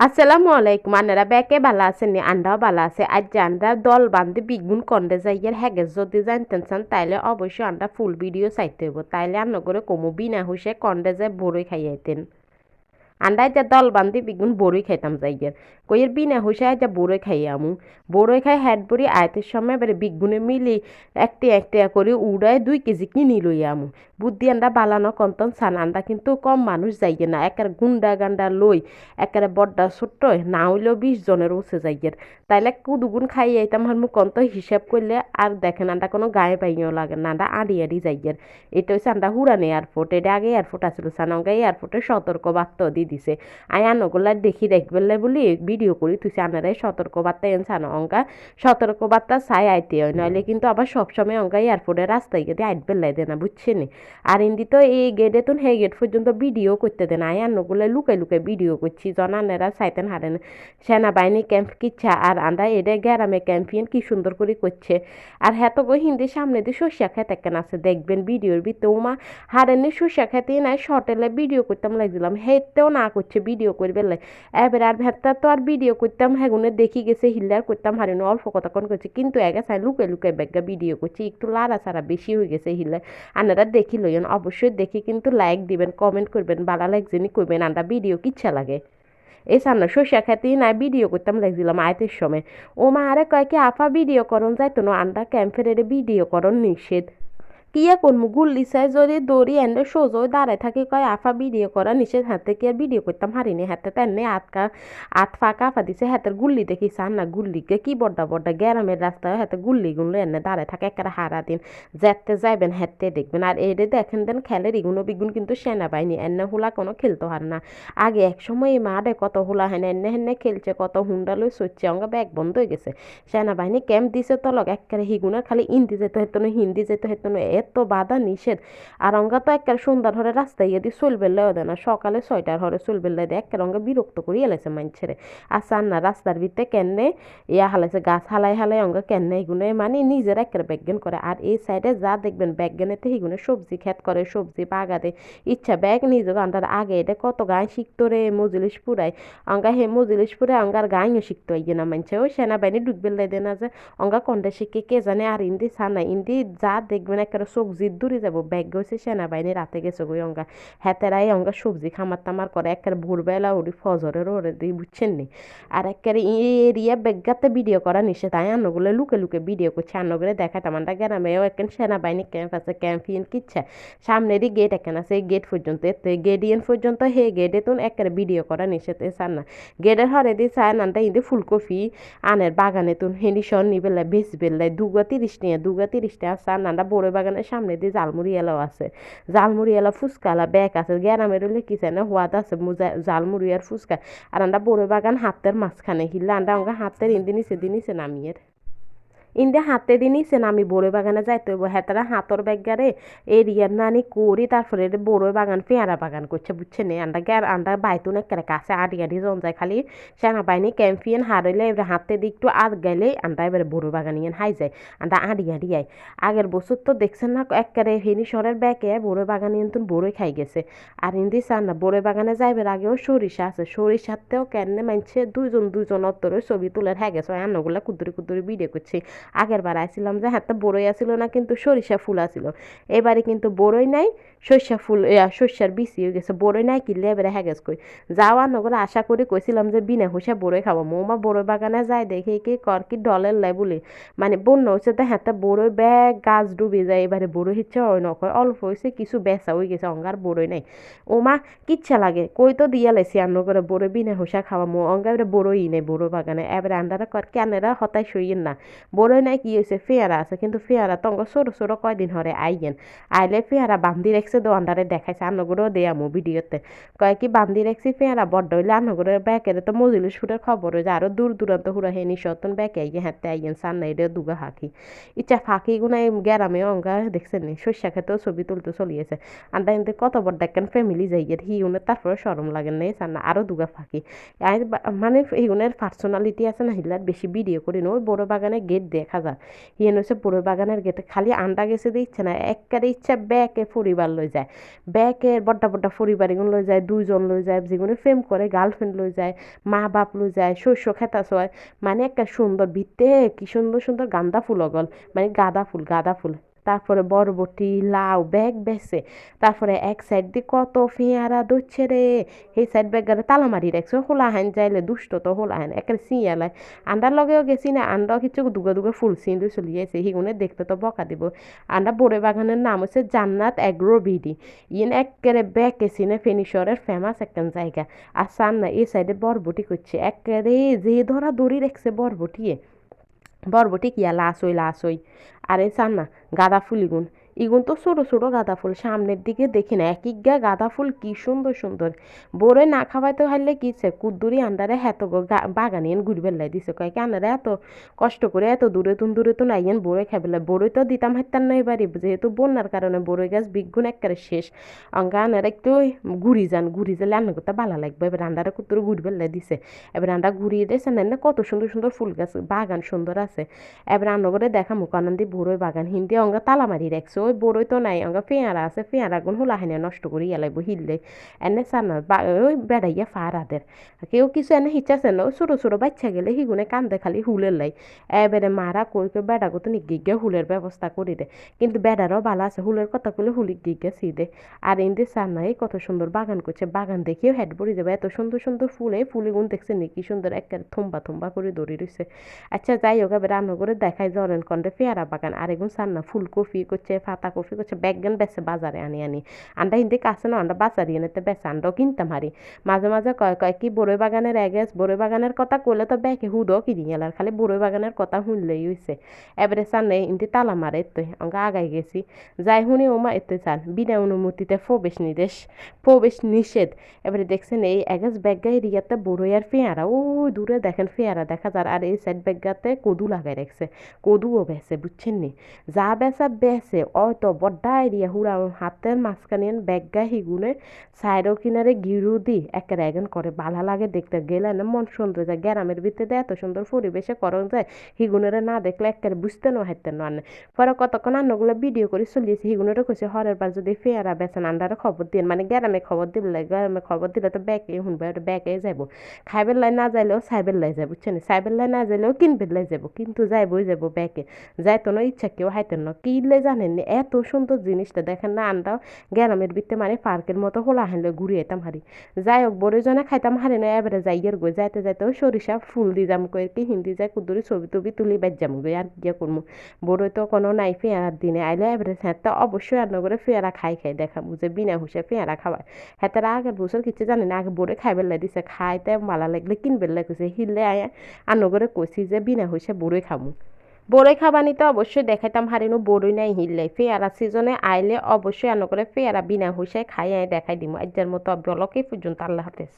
আসসালামু আলাইকুম আনারা ব্যাকে ভালো আছেন আন্ডাও ভালো আছে আজ যে আমরা দল বান্ধে বিগুন কন্ডে যাইয়ের হ্যাগে যদি জানতেন চান তাইলে অবশ্যই আমরা ফুল ভিডিও চাইতে হইব তাইলে আন্ন করে কমু বিনা হুসে কন্ডে যায় বড়ই খাইয়াইতেন আন্ডাই যা দল বান্ধি বিগুন বড়ই খাইতাম যাইয়ের কইয়ের বিনা হুসায় যা বড়ই খাই আমু বড়ই খাই হ্যাড বড়ি আয়তের সময় এবারে বিগুনে মিলি একটি একটি করে উড়ায় দুই কেজি কিনি লই আমু বুদ্ধি আন্ডা বালানো কন্তন সান আন্দা কিন্তু কম মানুষ যাইয়ে না। একের গুন্ডা গান্ডা লই একেবারে বড্ডা ছোট্ট না হইলেও বিশ জনের উঠে যাইয়ের তাইলে কুদুগুন খাই আইতাম হার মুখ কন্ত হিসাব করলে আর দেখেন আন্ডা কোনো গায়ে পাইও লাগে না আন্ডা আড়ি আড়ি যাইয়ের এটা হচ্ছে আন্ডা হুরান এয়ারপোর্ট এটা আগে এয়ারপোর্ট আসলো সানঙ্গা এয়ারপোর্টে সতর্ক বার্তা দিয়ে দিছে। আই আনগুলা দেখি দেখবেলে বলি ভিডিও করি তুই আনারাই সতর্ক বার্তা এন সানো অঙ্কা সতর্ক বার্তা চাই আইতে হয়। নইলে কিন্তু আবার সবসময় অঙ্কা এয়ারপোর্টের রাস্তায় গিয়ে আইট বেলাই দেয় না বুঝছেন? আর ইন্দি তো এই গেটে তো সেই গেট পর্যন্ত ভিডিও করতে দেন। আই আনগুলো লুকাই লুকাই ভিডিও করছি। জনানেরা সাইতেন হারেন। সেনাবাহিনী ক্যাম্প কিচ্ছা আর আন্দা এডে গ্যারামে ক্যাম্পিয়ন কি সুন্দর করে করছে। আর হ্যাঁ তো হিন্দির সামনে দিয়ে সর্ষা খেতে কেন আছে? দেখবেন ভিডিওর ভিতরে মা হারেনি সর্ষা খেতে নাই শর্টেলে ভিডিও করতাম লাগছিলাম। হেতেও না করছে ভিডিও করবে এবার আর ভেতটা তো আর ভিডিও করতাম হ্যাগুনে দেখি গেছে, হিল্লার করতাম, হারিনি অল্প কতক্ষণ করছে। কিন্তু এগে সাই লুকে লুকে ব্যাগা ভিডিও করছি। একটু লাড়া সারা বেশি হয়ে গেছে হিল্লার আনারা দেখি লইন অবশ্যই দেখি কিন্তু লাইক দিবেন কমেন্ট করবেন, বালা লাইক যিনি করবেন আন্ডা ভিডিও কিচ্ছা লাগে। এই সামনে সর্ষা খেতে না ভিডিও করতাম লাগছিলাম আয়তের সময়। ও মা আরে কয়েকে আফা ভিডিও করন যাইতো না, আন্ডা ক্যাম্পের ভিডিও করন নিষেধ। কিয়া করমু? গুল্লি চাই যদি দৌড়ি এনে সোজো দাঁড়ায় থাকি কয়, আফা ভিডিও করা নিষেধ। হাতে কি আর ভিডিও করতাম? হারিনি হাতে তেনে আটকা আট ফাঁকা আফা দিছে। হাতের গুল্লি দেখি সান না গুল্লিকে। কি বড্ডা বড্ডা গ্যারামের রাস্তায় হাতে গুল্লি গুলো এনে দাঁড়ায় থাকে একটা হারা দিন। যেতে যাইবেন হেঁটে দেখবেন। আর এডে দেখেন দেন খেলের ইগুনো বিগুন কিন্তু সেনাবাহিনী। এনে হুলা কোনো খেলতে হার না। আগে এক সময় এই মাঠে কত হুলা হেন, এনে হেনে খেলছে, কত হুন্ডা লই সচ্ছে অঙ্গা ব্যাগ বন্ধ হয়ে গেছে। সেনাবাহিনী ক্যাম্প দিছে তলক, একেবারে হিগুনের খালি হিন্দি যেতে হেতন হিন্দি যেতে হেতন এত বাধা নিষেধ। আর অঙ্গা তো একের সন্ধ্যার হরে রাস্তায় গিয়ে চলবে লেও দেয় না, সকালে ছয়টার হরে চলবে লে দেয় একের অঙ্গা বিরক্ত করি এলাইছে মানছেরে আর চান না রাস্তার ভিতরে কেনে ইয়া হালাইছে, গাছ হালাই হালাই অঙ্গা কেনে এগুনে মানে নিজের একের ব্যাগেন করে। আর এই সাইডে যা দেখবেন ব্যাগেনেতে সেগুনে সবজি খেত করে, সবজি বাগাতে। ইচ্ছা ব্যাগ নিজে গানটার আগে এটা কত গান শিখতো রে মজলিশ পুরাই অঙ্গা হে মজলিশ পুরে অঙ্গার গাইও শিখতো ইয়ে না মানছে ওই সেনাবাহিনী ডুববে দেয় না যে, অঙ্গা কন্ডে শিখে কে জানে? আর ইন্দি সানা ইন্দি যা দেখবেন একের সবজি দূরে যাব ব্যাগ গেছে সেনাবাহিনী রাতে গেছে গই অঙ্গা। হেতেরাই অঙ্গা সবজি খামার তামার করে একের ভোরবেলা উড়ি ফজরের ওরে দিই, বুঝছেন নি? আর একের এরিয়া ব্যাগাতে ভিডিও করা নিষেধ। তাই আন্নগুলো লুকে লুকে ভিডিও করছে আন্নগুলো দেখাতাম আমরা গ্রামেও একেন সেনাবাহিনী ক্যাম্প আছে ক্যাম্পিয়ন কিচ্ছা। সামনেরই গেট একেন আছে গেট পর্যন্ত এতে গেডিয়ান পর্যন্ত হে গেটে তো একের ভিডিও করা নিষেধ চান না। গেটের হরে দিয়ে চায় নানটা ইন্দে ফুলকপি, আনের বাগানে তুন হেনি সন নিবেলা বেশ বেললাই দুগা তিরিশ টাকা দুগা তিরিশ টাকা চান নানটা বড় বাগানের সামনে দিয়ে জালমুড়ি এলাও আছে। জালমুড়ি এলা ফুচকালা ব্যাগ আছে। গ্যারামের লিখিছে না হোয়াদ আছে জালমুড়ি আর ফুচকা। আর আন্দা বড় বাগান হাতের মাঝখানে হিলা আন্দা আমাকে হাতের ইন্দি দিনিছে নামিয়ের ইন্দে হাতে দিনিছেন আমি বড়ই বাগানে যাইতে হইব। হেতারা হাতর ব্যাগারে এরিয়ার নানি করি তারপরে বড়ই বাগান, পেয়ারা বাগান করছে বুঝছেন আন্ডা গ্যার, আন্ডা বাইতুন একের কাছে, আড়ি আড়ি জন যায় খালি সেনাবাহিনী, ক্যাম্পিয়ন হারাইলে এবার হাতে দিয়ে একটু আদ গেলে আন্ডা এবারে বড়ই বাগান ইয়ান হাই যায়। আন্ডা আড়ি আড়ি আয়। আগের বছর তো দেখছেন না একেবারে হেনি সরের ব্যাগে বড়ই বাগান ইন্তুন বড়ই খাই গেছে। আর ইন্দি চান না, বড়ই বাগানে যাইবার আগেও সরিষা আছে। সরিষাতেও কেন মানছে দুইজন দুইজন অত্তরে ছবি তুলে হ্যাঁ গেছে আন্নগুলা কুদুরি কুদুরি ভিডিও করছে। আগের বার আইছিলাম যে হাতে বড়ই আসিল না, কিন্তু সরিষা ফুল আসিল এবারে কিন্তু বড়ই নাই, সরিষা ফুল সর্ষার বিচি হয়ে গেছে। বড়ই নাই কিনলে এবারে হ্যাঁ গেছ কই? যাওয়া নগরে আশা করে কইছিলাম যে বিনা হুসা বড়ই খাব। মৌমা বড়ই বাগানে যায়, দেখে কি কর, কি ডলের লাই বলে। মানে বন্য হচ্ছে তো হাতে বড়ই ব্যাগ, গাছ ডুবে যায়, এবারে বড়ই হিচ্ছে হয় নকয় অল্প হয়েছে কিছু বেচা হয়ে গেছে, অঙ্গার বড়ই নাই। ও মা কিচ্ছা লাগে, কই তো দিয়া লাইছি আন্ন করে বড়ই বিনা হুসা খাওয়া। মো অঙ্গা এবারে বড়ই নেই, বড়ই বাগানে। এবারে আন্ডারা কর কেনেরা হতাই সইয়েন না। বড়ই নাই কি হয়েছে ফেয়ারা আছে কিন্তু ফেয়ারা তো ছোটো ছোটো কয়দিন হরে আইগেন আইলে ফেয়ারা বান্ধি রেখছে দোয়ানদারে দেখাইছে আন্নগুলো দেয়া মো ভিডিওতে কয় কি বান্ধি রেখছি ফেয়ারা বড্ড হইলে আন্নগুলো ব্যাকের তো মজুলি সুরের খবর হয়ে যায় আরও দূর দূরান্ত হুরা হে নিশতন ব্যাকে আইগে হাতে আইগেন সান্না এটা দুগা হাঁকি ইচ্ছা ফাঁকি গুনা গ্যারামে অঙ্গা দেখছেন নি শস্যা খেতেও ছবি তুলতে চলিয়েছে আন্ডা কিন্তু কত বড় দেখেন ফ্যামিলি যাই হি উনের তারপরে সরম লাগে না সান্না আরও দুগা ফাঁকি মানে এইগুনের পার্সোনালিটি আছে না হিলার বেশি ভিডিও করি না ওই বড় বাগানে গেট দেখা যায় ইয়ে হচ্ছে পুরো বাগানের গেটে খালি আন্ডা গেছে দিচ্ছে না একবারে ইচ্ছা ব্যাকে পরিবার লই যায়। ব্যাকের বড্ডা বড্ডা পরিবার এগুলো লই যায়, দুইজন লই যায়, যেগুলো ফেম করে গার্লফ্রেন্ড লই যায় মা বাপ লই যায়, শস্য খেতা সয় মানে একটা সুন্দর ভিত্তে কি সুন্দর সুন্দর গান্দা ফুল অগল মানে গাঁদা ফুল গাঁদা ফুল। তারপরে বরবটি, লাউ, ব্যাগ বেছে, তারপরে এক সাইড দিয়ে কত ফেয়ারা দচ্ছে রে। সেই সাইড ব্যাগ গেলে তালা মারি রাখছে, হোলা হান যাইলে দুষ্ট তো হোলা হান একের সিয়ালাই আন্ডার লগেও গেছি না, আন্ডা কিছু দুগে দুগে ফুল সিন দিয়ে চলিয়ে আছে হিগুনে দেখতে তো বকা দিব। আন্ডা বড়ে বাগানের নাম হচ্ছে জান্নাত এগ্রো বিডি। ইন একেবারে ব্যাগ গেছি না ফেনিশরের ফেমাস একখান জায়গা। আর সান না এই সাইডে বরবটি করছে, একেবারে যে ধরা দড়ি রাখছে বরবটিয়ে। বরবটি কিয়া লাশ হই লাশ হই আরে চান না গাঁদা ফুলিগুন ইগুন তো ছোটো ছোটো গাঁদা ফুল, সামনের দিকে দেখি না। এক গা গাঁদা ফুল, কি সুন্দর সুন্দর। বড়ে না খাওয়াইতে হারলে কিছে কুদ্দুরি আন্ডারে হেত বাগানে এন ঘুরবে লাই দিছে। কয় কি আন্ডারে এত কষ্ট করে এত দূরে তুন দূরে তো নাইয়েন বড়ে খাইবে বড়ই তো দিতাম হাইতাম নয় বাড়ি, যেহেতু বন্যার কারণে বড়ই গাছ বিগুন একবারে শেষ। অঙ্কা আনার একটু ঘুরি যান, ঘুরি যালে আন্না করতে ভালো লাগবে। এবার আন্ডারে কুত্তুরে ঘুরবে লাই দিছে। এবার আন্ডা ঘুরিয়ে দিয়েছে না কত সুন্দর সুন্দর ফুল গাছ, বাগান সুন্দর আছে। এবার আন্ন করে দেখা মুখ আনন্দি বাগান, হিন্দি অঙ্গা তালা মারি রাখছে। ওই বড়ই তো নাই অঙ্গা ফেঁয়ারা আছে ফেঁয়ারা গুণ হুলা হেনে নষ্ট করি এলাইব হিললে এনে সানা ওই বেড়াইয়া ফারাদের কেউ কিছু এনে হিচাছে না ওই ছোটো ছোটো বাচ্চা গেলে হিগুনে কান্দে খালি হুলের লাই এবারে মারা কই কই বেড়া কত নিগিগে হুলের ব্যবস্থা করি দে কিন্তু বেড়ারও ভালো আছে হুলের কথা কইলে হুলি গিগে দে আর ইন্দি সান্নাই কত সুন্দর বাগান করছে বাগান দেখিও হেড পড়ে যাবে এত সুন্দর সুন্দর ফুল এই ফুলে গুণ দেখছে কি সুন্দর একটা থম্বা থম্বা করে দড়ি রয়েছে আচ্ছা যাই হোক এবার রান্না করে দেখাই জরেন কন্ডে পেয়ারা বাগান আর এগুন সান্না ফুলকপি করছে পাতা কফি করছে ব্যাগগান বেছে বাজারে আনি আনি আন্ডা হিন্দি কাছে না আন্ডা বাজারি এনেতে বেছে আন্ডাও কিনতাম হারি মাঝে মাঝে কয় কয় কি বড়ই বাগানের এগেস বড়ই বাগানের কথা কইলে তো ব্যাগে হুদও কিনি এলার খালি বড়ই বাগানের কথা শুনলেই হইছে এবারে সান্নে ইন্দি তালা মারে এত অঙ্কা আগাই গেছি যাই শুনি ওমা এত চান বিনা অনুমতিতে প্রবেশ নির্দেশ প্রবেশ নিষেধ এবারে দেখছেন এই এগেস ব্যাগা এরিয়াতে বড়ই আর ফেয়ারা ও দূরে দেখেন ফেয়ারা দেখা যার আর এই সাইড ব্যাগাতে কদু লাগাই রাখছে কদুও বেছে বুঝছেন নি যা বেচা বেছে অয়তো বড্ডা এরিয়া হুড়া হাতের মাঝখানে ব্যাগা হিগুনে সাইডও কিনারে গিরু দি একের এগেন করে। বালা লাগে দেখতে গেলে না, মন সুন্দর যায়। গ্রামের ভিতরে এত সুন্দর পরিবেশে করন যায় হিগুনেরে না দেখলে একের বুঝতে না হাইতে না পরে কতক্ষণ আন্নগুলো ভিডিও করে চলিয়েছে হিগুনেরে কইছে, হরের বার যদি ফেয়ারা বেছেন আন্ডারে খবর দিন মানে গ্রামে খবর দিলে, গ্রামে খবর দিলে তো ব্যাগে শুনবে ব্যাগে যাব খাইবের লাই না যাইলেও সাইবের লাই যাব বুঝছেন? সাইবের লাই না যাইলেও কিনবের লাই যাব কিন্তু যাইবই যাব ব্যাগে। যাইতো না, ইচ্ছা কেউ হাইতেন না। কিনলে জানেন এত সুন্দর জিনিসটা দেখেন না আন্দাও গ্রামের ভিতরে মানে পার্কের মতো হোলা হানলে ঘুরে যেতাম হারি যাই হোক বড় জনে খাইতাম হারি না এবারে যাইয়ের গই, যাইতে যাইতে ওই সরিষা ফুল দি যাম কই, কি হিন্দি যাই কুদুরি ছবি টবি তুলি বাজ যাম গই, আর গিয়া করব বড় তো কোনো নাই ফেয়ারার দিনে, আইলে এবারে হ্যাঁ অবশ্যই আর করে ফেয়ারা খাই খাই দেখা বুঝে বিনা হুসে ফেয়ারা খাওয়ায়। হ্যাঁ আগের বছর কিছু জানি না, আগে বড়ে খাইবার লাই দিছে, খাইতে মালা লাগলে কিনবের লাগিছে হিললে আয়া আর নগরে কইছি যে বিনা হুসে বড়ই খামু। বড়ই খাবানি তো অবশ্যই দেখাইতাম হারিনু বড়ই নাই হিললে। ফেয়ারা সিজনে আইলে অবশ্যই আনো করে ফেয়ারা বিনা হুইসায় খাই দেখাই দিম। আজ্জার মতো বলকে পর্যন্ত, আল্লাহ হাফেজ।